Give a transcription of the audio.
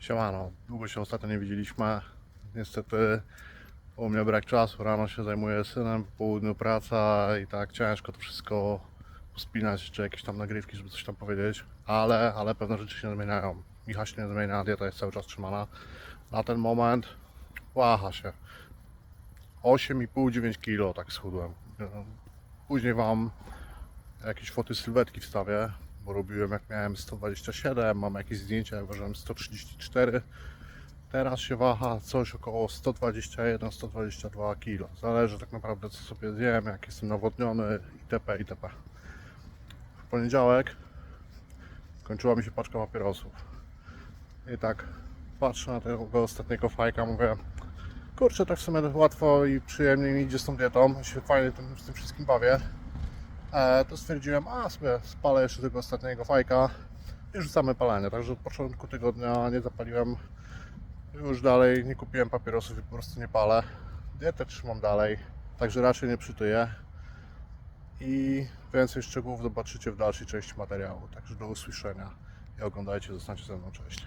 Siemano, długo się ostatnio nie widzieliśmy. Niestety u mnie brak czasu, rano się zajmuję synem, po południu praca i tak ciężko to wszystko spinać, czy jakieś tam nagrywki, żeby coś tam powiedzieć, ale, ale pewne rzeczy się zmieniają. Micha się nie zmienia, dieta jest cały czas trzymana. Na ten moment łacha się. 8,5-9 kg tak schudłem. Później Wam jakieś foty sylwetki wstawię, bo robiłem jak miałem 127, mam jakieś zdjęcia, jak ważyłem 134. Teraz się waha coś około 121-122 kg. Zależy tak naprawdę co sobie zjem, jak jestem nawodniony itp. itp. W poniedziałek kończyła mi się paczka papierosów. I tak patrzę na tego ostatniego fajka, mówię kurczę, tak w sumie łatwo i przyjemnie mi idzie z tą dietą, się fajnie z tym wszystkim bawię to stwierdziłem, a sobie spalę jeszcze tego ostatniego fajka i rzucamy palenie. Także od początku tygodnia nie zapaliłem już dalej, nie kupiłem papierosów i po prostu nie palę. Dietę trzymam dalej, także raczej nie przytyję. I więcej szczegółów zobaczycie w dalszej części materiału. Także do usłyszenia i oglądajcie, zostańcie ze mną, cześć.